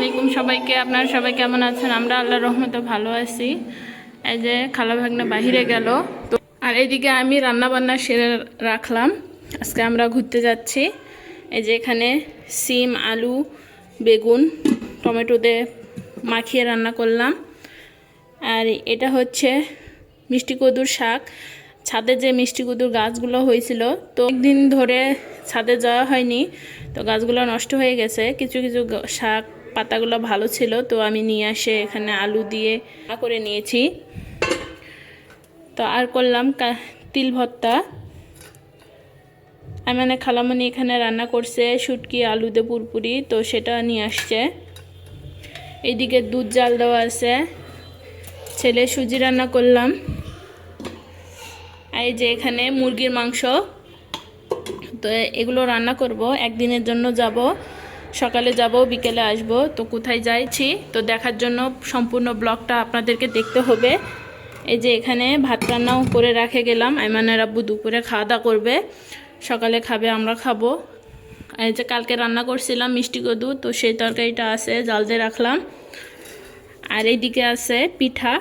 আলাইকুম সবাইকে, আপনারা সবাই কেমন আছেন? আমরা আল্লাহর রহমতে ভালো আছি। এই যে খালা ভাগনা বাহিরে গেল। তো আর এদিকে আমি রান্না বান্না সেরে রাখলাম। আজকে আমরা ঘুরতে যাচ্ছি। এই যে এখানে সিম, আলু, বেগুন, টমেটো দিয়ে মাখিয়ে রান্না করলাম। আর এটা হচ্ছে মিষ্টি কদুর শাক। ছাদে যে মিষ্টি কদুর গাছগুলো হয়েছিল, তো একদিন ধরে ছাদে যাওয়া হয়নি, তো গাছগুলো নষ্ট হয়ে গেছে। কিছু কিছু শাক পাতাগুলো ভালো ছিল, তো আমি নিয়ে আসে এখানে আলু দিয়ে করে নিয়েছি। তো আর করলাম তিল ভর্তা। মানে খালামণি এখানে রান্না করছে, শুটকি, আলু দিয়ে পুরপুরি, তো সেটা নিয়ে আসছে। এইদিকে দুধ জাল দেওয়া আছে। ছেলে সুজি রান্না করলাম। এই যে এখানে মুরগির মাংস, তো এগুলো রান্না করব, একদিনের জন্য যাব। সকালে যাব, বিকেলে আসব। তো কোথায় যাইছি? তো দেখার জন্য সম্পূর্ণ ব্লগটা আপনাদেরকে দেখতে হবে। এই যে এখানে ভাত রান্নাও করে রাখে গেলাম। আইমানের আব্বু দুপুরে খাওয়া দাওয়া করবে। সকালে খাবে, আমরা খাব। এই যে কালকে রান্না করছিলাম মিষ্টি কদু, তো সেই তরকারিটা আছে, জাল দিয়ে রাখলাম। আর এইদিকে আছে পিঠা।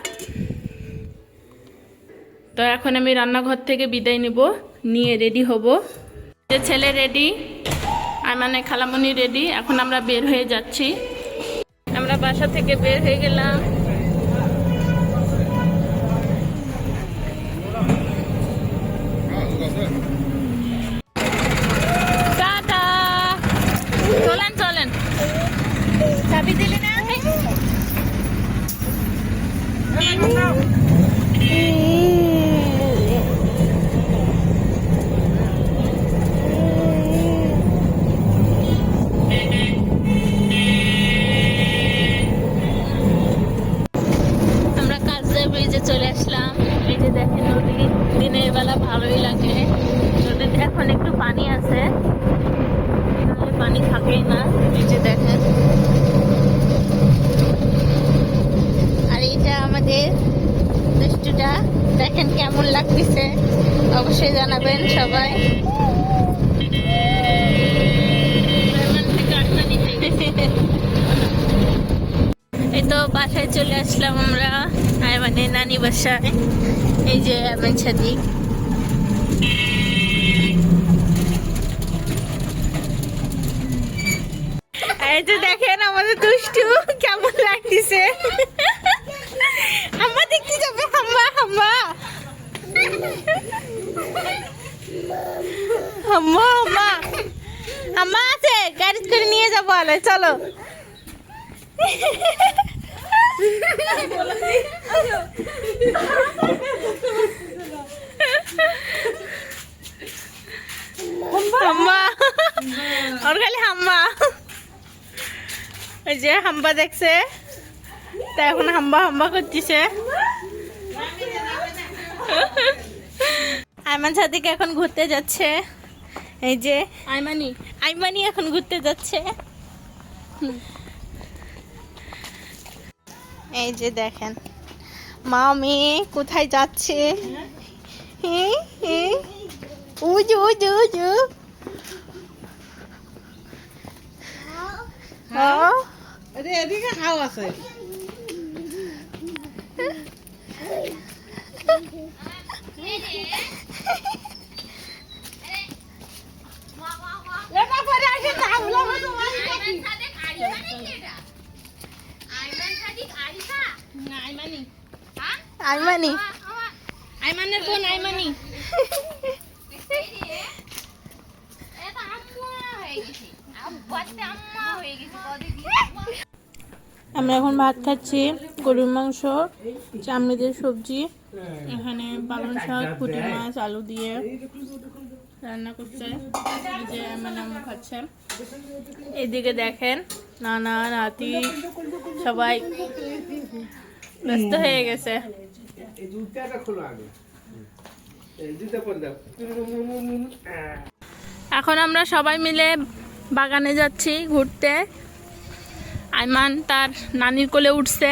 তো এখন আমি রান্নাঘর থেকে বিদায় নিব, নিয়ে রেডি হব। যে ছেলে রেডি আর মানে খালামণি রেডি এখন আমরা বের হয়ে যাচ্ছি। আমরা বাসা থেকে বের হয়ে গেলাম। চলে আসলাম। এই যে দেখেন নদী দিনের বেলা ভালোই লাগে। নদীতে এখন একটু পানি আছে। পানি থাকেই না। এই যে দেখেন। আর এটা আমাদের দুষ্টুটা দেখেন কেমন লাগতেছে। অবশ্যই জানাবেন সবাই এই তো বাসায় চলে আসলাম আমরা মানে নানি বাসায়। এই যে আমার ছাদি এই যে দেখেন আমাদের দুষ্টু, কেমন লাগতেছে আম্মা দেখতে যাবে হাম্মা হাম্মা আম্মা আম্মা। আম্মা আছে গাড়ি করে নিয়ে যাব আলে, চলো। হাম্মা। ওর খালি হাম্মা। ওই যে হাম্বা দেখছে। তা এখন হাম্বা হাম্বা করতেছে। আইমান সাদিকে এখন ঘুরতে যাচ্ছে। এই যে আইমানি। আইমানি এখন ঘুরতে যাচ্ছে। এই যে দেখেন মামি কোথায় যাচ্ছে হে, হে। উজু উজু উজু হ্যাঁ আরে এদিকে হাও আছে এটা পরে আসে আইমানি। আইমানি। আইমানের বোন আইমানি। আমরা এখন ভাত খাচ্ছি গরুর মাংস চামড়িদের সবজি এখানে পালং শাক পুঁটি মাছ আলু দিয়ে রান্না করছে। যে আমার নাম খাচ্ছে। এদিকে দেখেন নানা নাতি সবাই। ব্যস্ত হয়ে গেছে। এই জুতাটা খোলো আগে। জুতা পরে দাও। এখন আমরা সবাই মিলে বাগানে যাচ্ছি ঘুরতে। আইমান তার নানির কোলে উঠছে।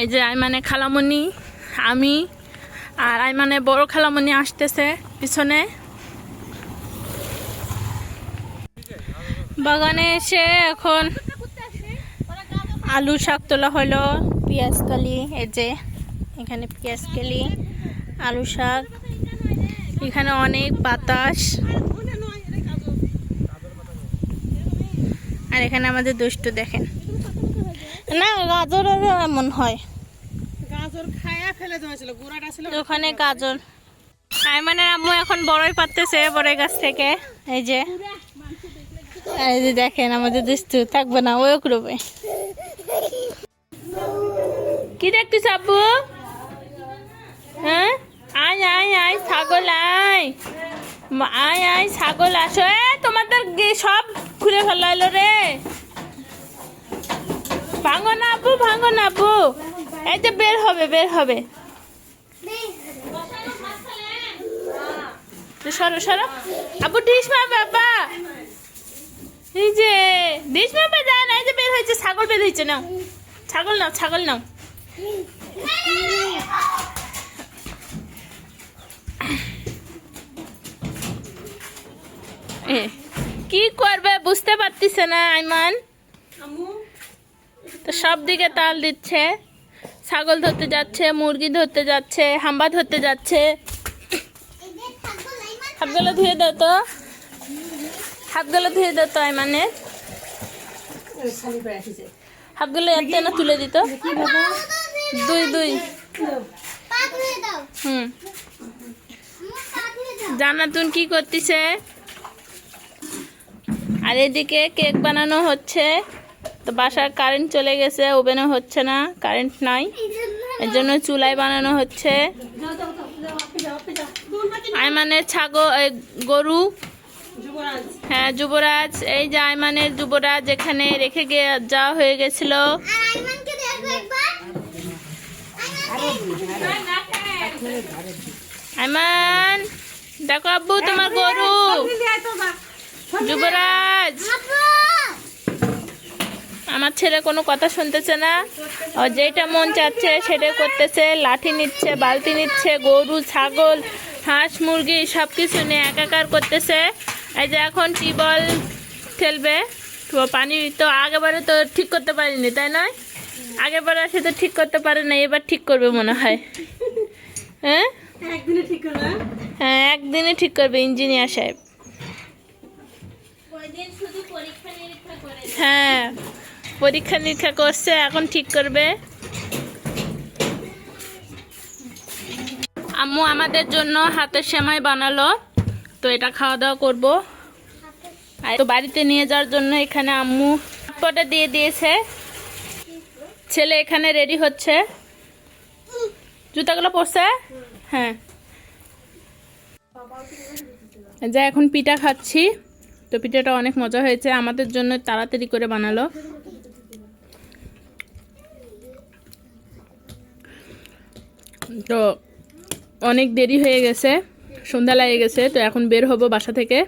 এই যে আইমানে খালামণি আমি আর আইমানে বড় খালামণি আসতেছে পিছনে। বাগানে এসে এখন আলু শাক তোলা হলো। পেঁয়াজ কালি এই যে এখানে পেঁয়াজ কালি আলু শাক এখানে অনেক বাতাস। আর এখানে আমাদের দুষ্টু দেখেন। না গাজর এমন হয়। গাজর খায়া ফেলে দেওয়া গোড়াটা ছিল ওখানে গাজর। আইমানের আম্মু এখন বড়ই পাততেছে বড়ই গাছ থেকে। এই যে। এই যে দেখেন আমাদের দুষ্টু থাকবে না ওই করবে কি দেখতিস আব্বু? হ্যাঁ? আয় আয় আয়, ছাগল, আয়। আয় আয়, ছাগল, আসো। এ, তোমাদের সব খুলে ফেলাইলো রে। ভাঙো না আব্বু, ভাঙো না আব্বু। এই যে বের হবে বের হবে। তো সরো সরো। আবু ডিশ মা বাবা এই যে, ডিশ মা বাবা না এই যে বের হয়েছে, ছাগল বের হয়েছে, নাও। ছাগল নাও ছাগল নাও। কি করবে বুঝতে পারতিছে না আইমান? তো সব দিকে তাল দিচ্ছে ছাগল ধরতে যাচ্ছে মুরগি ধরতে যাচ্ছে হাম্বা ধরতে যাচ্ছে। হাতগুলো ধুয়ে দাও তো। হাতগুলো ধুয়ে দাও তো আইমানের। হাতগুলো এতে না তুলে দিত। দুই দুই। হুম। জানাতুন কি করতেছে? আর এদিকে কেক বানানো হচ্ছে। তো বাসার কারেন্ট চলে গেছে, ওভেনও হচ্ছে না কারেন্ট নাই। এর জন্য চুলায় বানানো হচ্ছে। আইমানের ছাগল গরু। হ্যাঁ যুবরাজ। এই যে আইমানের যুবরাজ এখানে রেখে গিয়ে যাওয়া হয়ে গেছিল। আইমান দেখো আব্বু তোমার গরু। যুবরাজ। আমার ছেলে কোনো কথা শুনতেছে না। ও যেটা মন চাচ্ছে সেটাই করতেছে। লাঠি নিচ্ছে বালতি নিচ্ছে গরু ছাগল হাঁস মুরগি সব কিছু নিয়ে একাকার করতেছে। এই যে এখন টিউবওয়েল খেলবে। তো পানি তো আগেবারে তো ঠিক করতে পারিনি তাই নয়? আগেবারে সে তো ঠিক করতে পারে না এবার ঠিক করবে মনে হয়। হ্যাঁ? একদিনে ঠিক করবে হ্যাঁ? একদিনে ঠিক করবে ইঞ্জিনিয়ার সাহেব। হ্যাঁ পরীক্ষা নিরীক্ষা করছে এখন ঠিক করবে। আম্মু আমাদের জন্য হাতের সেমাই বানালো তো এটা খাওয়া দাওয়া করব। আর তো বাড়িতে নিয়ে যাওয়ার জন্য এখানে আম্মু পটে দিয়ে দিয়েছে। ছেলে এখানে রেডি হচ্ছে। জুতাগুলো পরছে? হ্যাঁ। যা এখন পিঠা খাচ্ছি। তো পিঠাটা অনেক মজা হয়েছে। আমাদের জন্য তাড়াতাড়ি করে বানালো। তো অনেক দেরি হয়ে গেছে। সন্ধ্যা লেগে গেছে। তো এখন বের হব বাসা থেকে।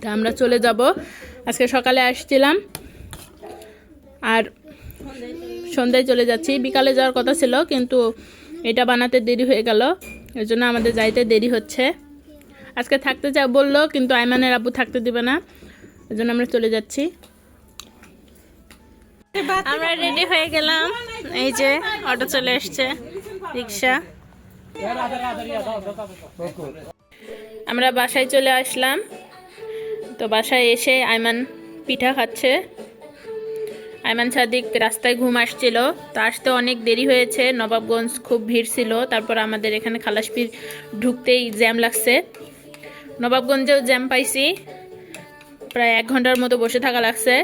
তো আমরা চলে যাব। আজকে সকালে আসছিলাম। আর সন্ধ্যায় চলে যাচ্ছি। বিকালে যাওয়ার কথা ছিল, কিন্তু এটা বানাতে দেরি হয়ে গেল। এর জন্য আমাদের যাইতে দেরি হচ্ছে। আজকে থাকতে চা বলল, কিন্তু আইমানের আব্বু থাকতে দিবে না। এর জন্য আমরা চলে যাচ্ছি। আমরা রেডি হয়ে গেলাম। এই যে অটো চলে এসছে, রিক্সা। আমরা বাসায় চলে আসলাম। তো বাসায় এসে আইমান পিঠা খাচ্ছে। আইমান সাদিক রাস্তায় ঘুম আসছিল, তো আসতে অনেক দেরি হয়েছে। নবাবগঞ্জ খুব ভিড় ছিল, তারপর আমাদের এখানে খালাসপির ঢুকতেই জ্যাম লাগছে। নবাবগঞ্জেও জ্যাম পাইছি, প্রায় এক ঘণ্টার মতো বসে থাকা লাগছে।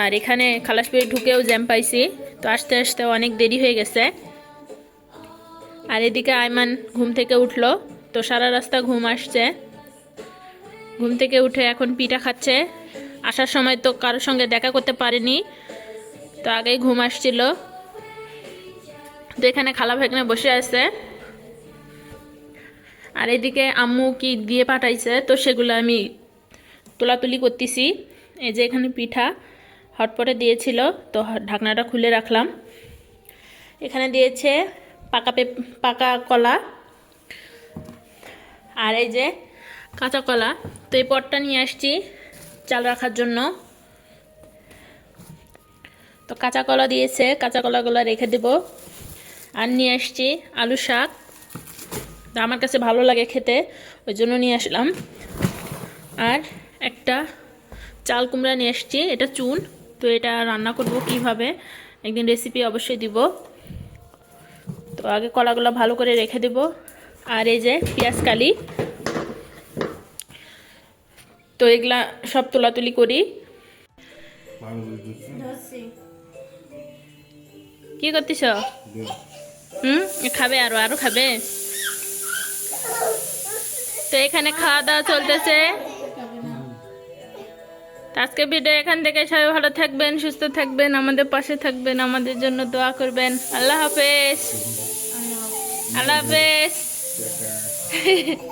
আর এখানে খালাসপির ঢুকেও জ্যাম পাইছি, তো আসতে আসতে অনেক দেরি হয়ে গেছে। আর এদিকে আয়মান ঘুম থেকে উঠল, তো সারা রাস্তা ঘুম আসছে। ঘুম থেকে উঠে এখন পিঠা খাচ্ছে। আসার সময় তো কারোর সঙ্গে দেখা করতে পারেনি তো আগেই ঘুম আসছিল। তো এখানে খালা ভাগনা বসে আছে। আর এদিকে আম্মু কি দিয়ে পাঠাইছে, তো সেগুলো আমি তোলাতুলি করতেছি। এই যে এখানে পিঠা হটপটে দিয়েছিল, তো ঢাকনাটা খুলে রাখলাম। এখানে দিয়েছে পাকা পে পাকা কলা আর এই যে কাঁচা কলা। তো এই পটটা নিয়ে আসছি চাল রাখার জন্য। তো কাঁচা কলা দিয়েছে কাঁচা কলাগুলো রেখে দেব। আর নিয়ে আসছি আলু শাক। তো আমার কাছে ভালো লাগে খেতে ওই জন্য নিয়ে আসলাম। আর একটা চাল কুমড়া নিয়ে আসছি এটা চুন। তো এটা রান্না করব কীভাবে একদিন রেসিপি অবশ্যই দিব। তো আগে কলাগুলো ভালো করে রেখে দেব। আর এই যে পেঁয়াজ কালি। তো এগুলা সব তোলাতুলি করি। কি করতেছ? হুম? খাবে আরও আরও খাবে? তো এখানে খাওয়া দাওয়া চলতেছে আজকে ভিডিও এখান থেকে সবাই ভালো থাকবেন সুস্থ থাকবেন আমাদের পাশে থাকবেন আমাদের জন্য দোয়া করবেন। আল্লাহ হাফেজ। আল্লাহ হাফেজ।